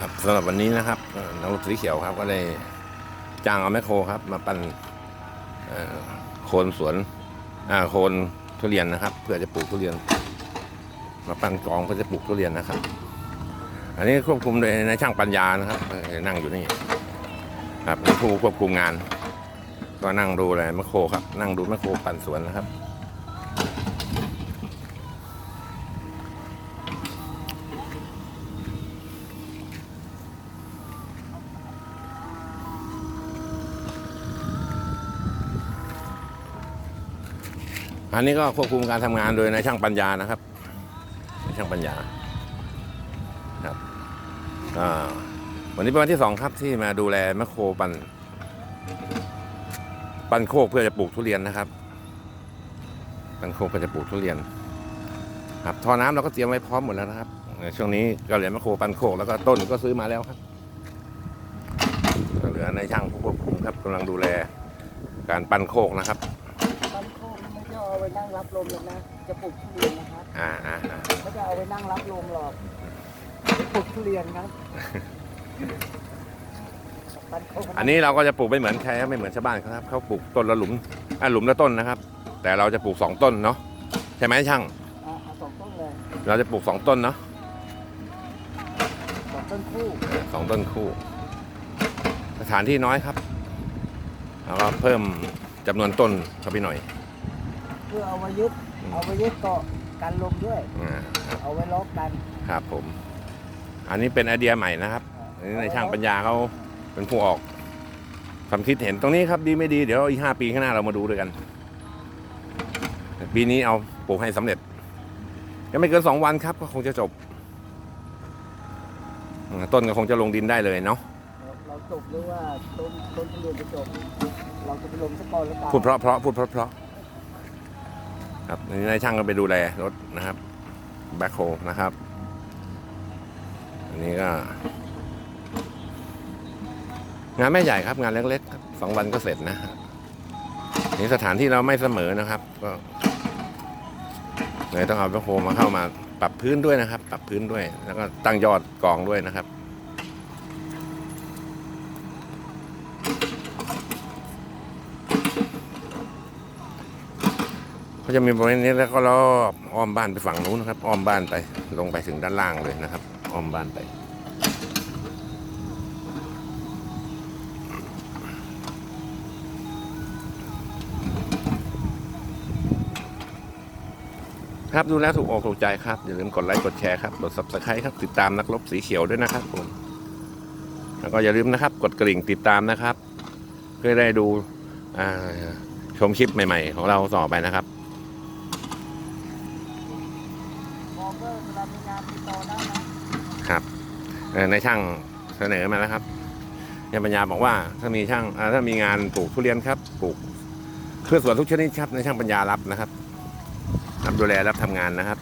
ครับสำหรับวันนี้นะครับน้องสีเขียวครับก็เลยจ้างเอาแมคโครครับ มาปั้นโคนสวนโคนทุเรียนนะครับ เพื่อจะปลูกทุเรียน มาปั้นกองเพื่อจะปลูกทุเรียนนะครับ อันนี้ควบคุมโดยนายช่างปัญญานะครับ นั่งอยู่นี่ครับผู้ควบคุมงาน ก็นั่งดูเลยแมคโครครับ นั่งดูแมคโครปั่นสวนนะครับ อันนี้ก็ควบคุมการทำงานโดยนายช่างปัญญานะครับนายช่างปัญญาครับวันนี้เป็นวันที่สองครับที่มาดูแลแมคโครปันปันโคกเพื่อจะปลูกทุเรียนนะครับปันโคกเพื่อจะปลูกทุเรียน ครับท่อน้ำเราก็เตรียมไว้พร้อมหมดแล้วนะครับในช่วงนี้ก็เหลือแมคโครปันโคกแล้วก็ต้นก็ซื้อมาแล้วครับเหลือนายช่างผู้ควบคุมครับกำลังดูแลการปันโคกนะครับ ต้นโคกไม่ใช่ เอาไว้นั่งรับลมหรอกนะ จะปลูกทุเรียนนะครับอ่าอ่าอ่าไม่ได้เอาไว้นั่งรับลมหรอกปลูกทุเรียนครับต้นโคกอันนี้เราก็จะปลูกไม่เหมือนใครครับไม่เหมือนชาวบ้านเขาครับเขาปลูกต้นละหลุมอะหลุมละต้นนะครับ แต่เราจะปลูกสองต้นเนาะใช่ไหมช่าง อะเอาสองต้นเลยเราจะปลูกสองต้นเนาะสองต้นคู่สองต้นคู่ สถานที่น้อยครับเราก็เพิ่มจำนวนต้นเข้าไปหน่อย เพื่อเอาไว้ยึดเอาไว้ยึดเกาะกันลมด้วย อ่าเอาไว้ล็อกกันครับผม อันนี้เป็นไอเดียใหม่นะครับอันนี้ในช่างปัญญาเขาเป็นผู้ออกความคิดเห็นตรงนี้ครับดีไม่ดีเดี๋ยวอีกห้าปีข้างหน้าเรามาดูด้วยกันปีนี้เอาปลูกให้สำเร็จก็ไม่เกินสองวันครับ ก็คงจะจบอ่าต้นก็คงจะลงดินได้เลยเนาะเราเราจบหรือว่าต้นต้นทุเรียนจะจบเราจะไปลงสกอนแล้วกันพูดเพราะเพราะพูดเพราะเพราะ ครับอันนี้นายช่างก็ไปดูแลรถนะครับแบ็คโฮนะครับ อันนี้ก็ งานไม่ใหญ่ครับ งานเล็กๆครับสองวันก็เสร็จนะฮะนี่สถานที่เราไม่เสมอนะครับ ก็เลยต้องเอาแบ็คโฮมาเข้ามาปรับพื้นด้วยนะครับ ปรับพื้นด้วย แล้วก็ตั้งยอดกองด้วยนะครับ ก็จะมีบริเวณนี้แล้วก็ล้ออ้อมบ้านไปฝั่งนู้นนะครับอ้อมบ้านไปลงไปถึงด้านล่างเลยนะครับอ้อมบ้านไปครับดูแล้วถูกอกถูกใจครับ อย่าลืมกดไลค์กดแชร์ครับกด subscribe ครับ ติดตามนักรบสีเขียวด้วยนะครับผมแล้วก็อย่าลืมนะครับ กดกระดิ่งติดตามนะครับ เพื่อได้ดูชมคลิปใหม่ ๆ ของเราต่อไปนะครับ มองก็เวลามีงานติดต่อได้นะครับในช่างเสนอมาแล้วครับยาปัญญาบอกว่าถ้ามีช่างถ้ามีงานปลูกทุเรียนครับปลูกเพื่อสวนทุกชนิดครับในช่างปัญญารับนะครับรับดูแลรับทำงานนะครับ